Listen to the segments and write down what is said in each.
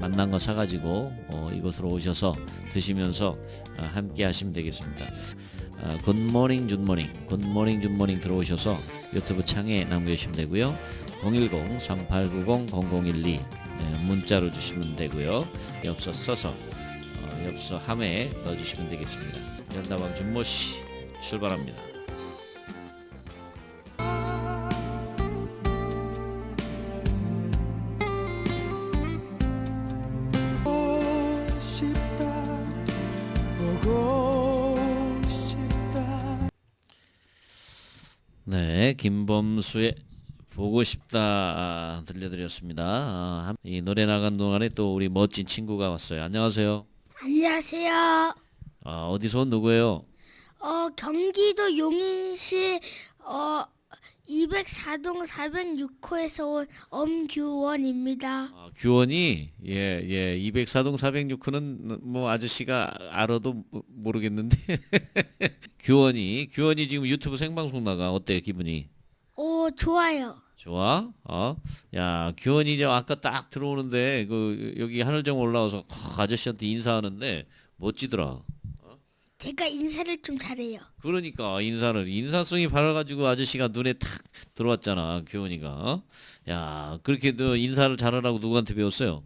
만난 거 사가지고 어, 이곳으로 오셔서 드시면서 아, 함께 하시면 되겠습니다. 아, 굿모닝 굿모닝 굿모닝 굿모닝 들어오셔서 유튜브 창에 남겨주시면 되고요. 010-3890-0012 예, 문자로 주시면 되고요. 엽서 써서 어, 엽서 함에 넣어주시면 되겠습니다. 연다방 준모씨 출발합니다. 네, 김범수의 보고 싶다 아, 들려드렸습니다. 아, 한- 이 노래 나간 동안에 또 우리 멋진 친구가 왔어요. 안녕하세요. 안녕하세요. 아, 어디서 온 누구예요? 어, 경기도 용인시 어 204동 406호에서 온 엄규원입니다. 아, 규원이 예, 예, 204동 406호는 뭐 아저씨가 알아도 모- 모르겠는데 규원이 규원이 지금 유튜브 생방송 나가 어때요 기분이? 오, 좋아요. 좋아? 어? 야, 규원이 이제 아까 딱 들어오는데 그 여기 하늘정 올라와서 헉, 아저씨한테 인사하는데 멋지더라. 제가 인사를 좀 잘해요. 그러니까 인사를 인사성이 밝아가지고 아저씨가 눈에 탁 들어왔잖아 규원이가. 어? 야, 그렇게 너 인사를 잘하라고 누구한테 배웠어요?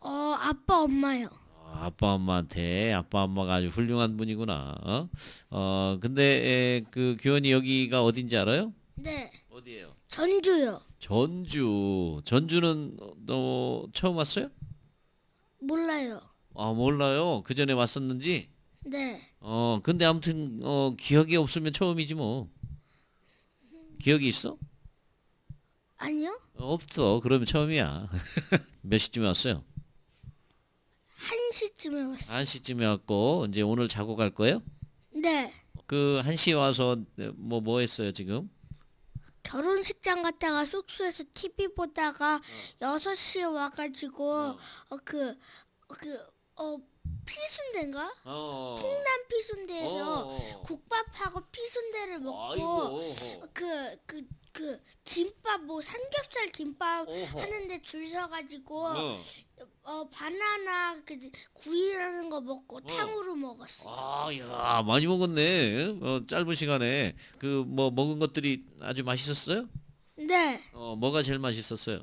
어, 아빠, 엄마요. 아, 아빠 엄마한테 아빠 엄마가 아주 훌륭한 분이구나. 어? 어 근데 에, 그 규원이 여기가 어딘지 알아요? 네. 어디예요? 전주요. 전주. 전주는 너 처음 왔어요? 몰라요. 아 몰라요. 그 전에 왔었는지. 네. 어 근데 아무튼 어 기억이 없으면 처음이지 뭐. 기억이 있어? 아니요? 어, 없어. 그러면 처음이야. 몇 시쯤에 왔어요? 1시쯤에 왔어요. 한 시쯤에 왔고 이제 오늘 자고 갈 거예요? 네. 그한 시에 와서 뭐 뭐 했어요 지금? 결혼식장 갔다가 숙소에서 TV 보다가 여섯 시에 와가지고 어. 어, 그, 어, 그, 어, 피순대인가? 어. 풍남 피순대에서 어. 국밥하고 피순대를 먹고 아이고. 그 그 그 김밥 뭐 삼겹살 김밥 어허. 하는데 줄 서가지고 어. 어 바나나 그 구이라는 거 먹고 탕후루 먹었어요. 아, 야, 많이 먹었네. 어, 짧은 시간에 그 뭐 먹은 것들이 아주 맛있었어요? 네, 어, 뭐가 제일 맛있었어요?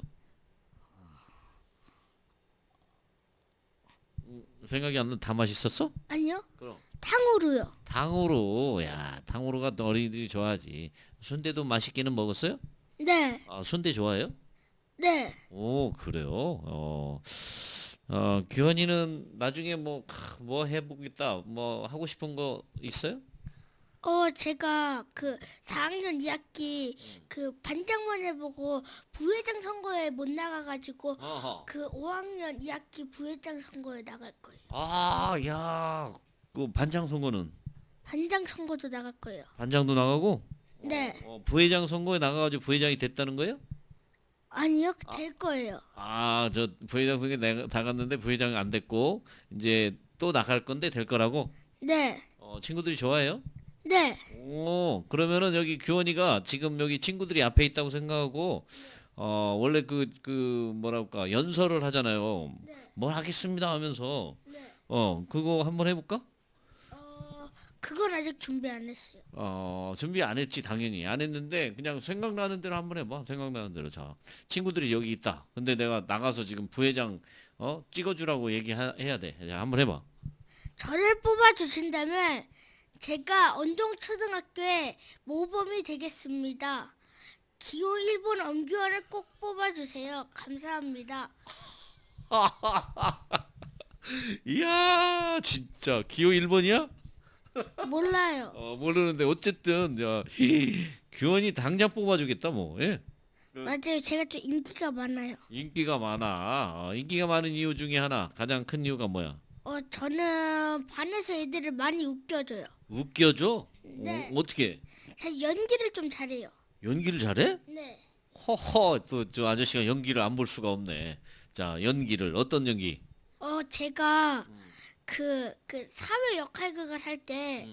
음, 생각이 안 나. 다 맛있었어? 아니요 그럼. 탕후루요. 탕후루. 야, 탕후루가 또 어린이들이 좋아하지. 순대도 맛있게는 먹었어요? 네, 아, 순대 좋아해요? 네. 오, 그래요. 어. 어, 규현이는 나중에 뭐 뭐 해보겠다. 뭐 하고 싶은 거 있어요? 어 제가 그 4학년 2학기 그 반장만 해보고 부회장 선거에 못 나가가지고 어허. 그 5학년 2학기 부회장 선거에 나갈 거예요. 아, 야, 그 반장 선거는 반장 선거도 나갈 거예요. 반장도 나가고 네, 어, 부회장 선거에 나가가지고 부회장이 됐다는 거예요? 아니요 될 거예요. 아, 저 부회장 선거에 내가 나갔는데 부회장 안 됐고 이제 또 나갈 건데 될 거라고. 네, 어, 친구들이 좋아해요? 네, 오, 그러면은 여기 규원이가 지금 여기 친구들이 앞에 있다고 생각하고 어, 원래 그 그 뭐랄까 연설을 하잖아요. 네. 뭘 하겠습니다 하면서 네. 어, 그거 한번 해볼까? 어 그건 아직 준비 안 했어요. 어, 준비 안 했지, 당연히. 안 했는데, 그냥 생각나는 대로 한번 해봐. 생각나는 대로. 자, 친구들이 여기 있다. 근데 내가 나가서 지금 부회장, 어, 찍어주라고 얘기해야 돼. 자, 한번 해봐. 저를 뽑아 주신다면 제가 언동초등학교의 모범이 되겠습니다. 기호 1번 엄규환을 꼭 뽑아 주세요. 감사합니다. 이야, 진짜. 기호 1번이야? 몰라요. 어, 모르는데, 어쨌든, 야, 규원이 당장 뽑아주겠다, 뭐. 예? 맞아요. 제가 좀 인기가 많아요. 인기가 많아. 어, 인기가 많은 이유 중에 하나, 가장 큰 이유가 뭐야? 어 저는 반에서 애들을 많이 웃겨줘요. 웃겨줘? 네. 어, 어떻게? 제가 연기를 좀 잘해요. 연기를 잘해? 네. 허허 또 저 아저씨가 연기를 안 볼 수가 없네. 자 연기를 어떤 연기? 어 제가 그, 그 사회 역할극을 할때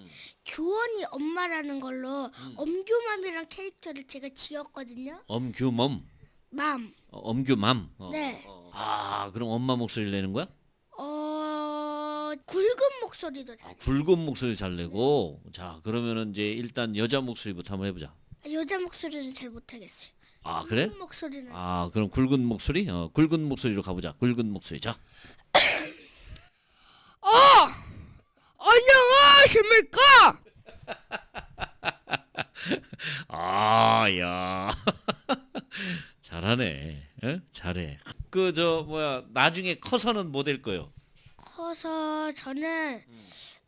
규원이 엄마라는 걸로 엄규맘이란 캐릭터를 제가 지었거든요. 엄규멈. 맘. 어, 엄규맘. 어. 네. 아 그럼 엄마 목소리를 내는 거야? 어 굵은 목소리도 잘. 아, 굵은 목소리 잘 내고 자 그러면은 이제 일단 여자 목소리부터 한번 해보자. 여자 목소리는 잘 못하겠어요. 아 그래? 굵은 목소리는. 아 그럼 굵은 목소리? 어 굵은 목소리로 가보자. 굵은 목소리 자. 어 안녕하십니까? 아, 야. 잘하네. 에? 잘해. 그 저 뭐야 나중에 커서는 뭐 될 거요? 커서 저는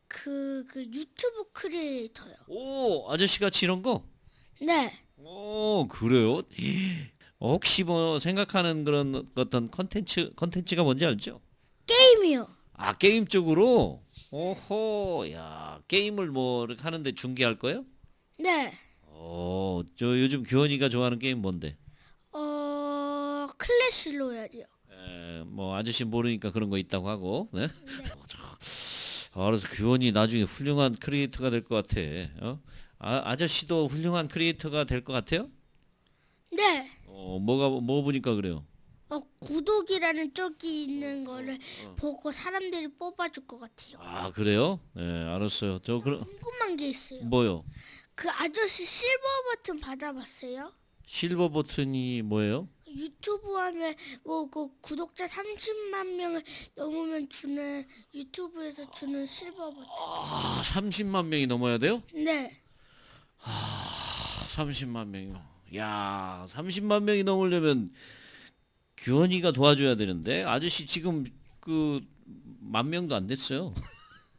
그, 그 유튜브 크리에이터요. 오 아저씨 같이 이런 거? 네. 오 그래요? 어, 혹시 뭐 생각하는 그런 어떤 컨텐츠 컨텐츠가 뭔지 알죠? 게임이요. 아 게임 쪽으로. 오호 야 게임을 뭐 이렇게 하는데 중계할 거요? 네. 어, 저 요즘 규현이가 좋아하는 게임 뭔데? 어 클래시 로얄이요. 에, 뭐 아저씨 모르니까 그런 거 있다고 하고. 네? 어, 저, 알아서 규현이 나중에 훌륭한 크리에이터가 될 것 같아. 어? 아, 아저씨도 훌륭한 크리에이터가 될 것 같아요? 네. 어, 뭐가 뭐 보니까 그래요? 어 구독이라는 쪽이 있는 거를 보고 사람들이 뽑아줄 것 같아요. 아 그래요? 네, 알았어요. 저 그럼 궁금한 게 있어요. 뭐요? 그 아저씨 실버 버튼 받아봤어요? 실버 버튼이 뭐예요? 유튜브 하면 뭐 그 구독자 30만 명을 넘으면 주는 유튜브에서 주는 실버 버튼. 아, 30만 명이 넘어야 돼요? 네. 30만 명이요. 야, 30만 명이 넘으려면 규현이가 도와줘야 되는데 아저씨 지금 그 만 명도 안 됐어요.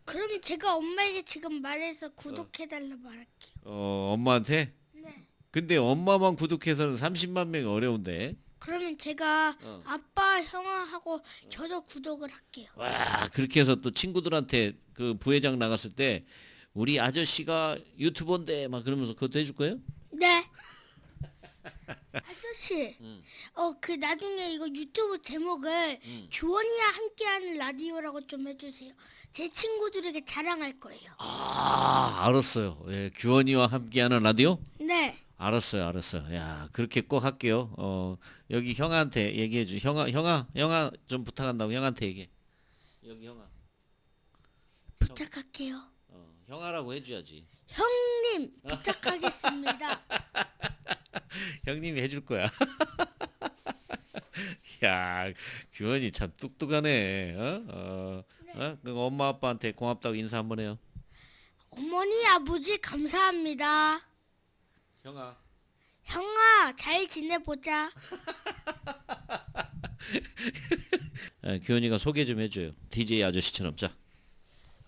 그럼 제가 엄마에게 지금 말해서 구독해달라 말할게요. 어, 엄마한테? 네. 근데 엄마만 구독해서는 30만 명이 어려운데. 그러면 제가 어. 아빠 형아하고 저도 구독을 할게요. 와, 그렇게 해서 또 친구들한테 그 부회장 나갔을 때 우리 아저씨가 유튜버인데 막 그러면서 그것도 해줄 거예요? 네. 아저씨, 응. 어그 나중에 이거 유튜브 제목을 응. 주원이와 함께하는 라디오라고 좀 해주세요. 제 친구들에게 자랑할 거예요. 아, 알았어요. 예, 규현이와 함께하는 라디오? 네. 알았어요, 알았어요. 야, 그렇게 꼭 할게요. 어, 여기 형한테 얘기해 줘. 형아, 형아, 형아 좀 부탁한다고 형한테 얘기해. 여기 형아. 부탁할게요. 어, 형아라고 해 줘야지. 형님 부탁하겠습니다. 형님이 해줄 거야. 야, 규현이 참 똑똑하네. 어? 어, 어? 그 엄마 아빠한테 고맙다고 인사 한번 해요. 어머니 아버지 감사합니다. 형아. 형아 잘 지내보자. 예, 규현이가 소개 좀 해줘요. DJ 아저씨처럼 자.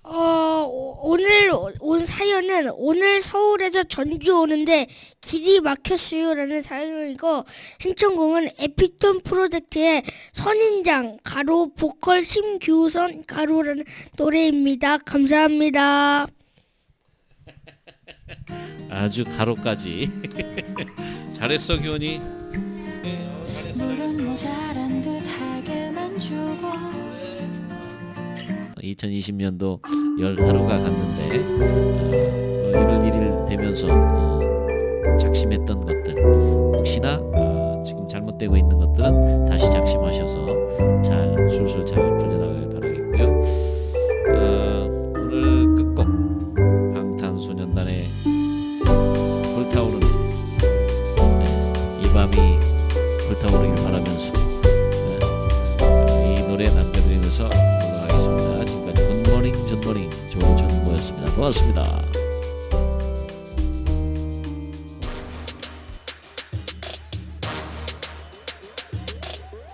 어 오- 오늘 오- 온 사연은 오늘 서울에서 전주 오는데 길이 막혔어요라는 사연이고 신청곡은 에피톤 프로젝트의 선인장 가로 보컬 심규선 가로라는 노래입니다. 감사합니다. 아주 가로까지. 잘했어 규현이. 물은 모자란 듯하게만 주고 2020년도 열 하루가 갔는데 어, 1월 1일 되면서 어, 작심했던 것들 혹시나 어, 지금 잘못되고 있는 것들은 다시 작심하셔서 잘 술술 잘 with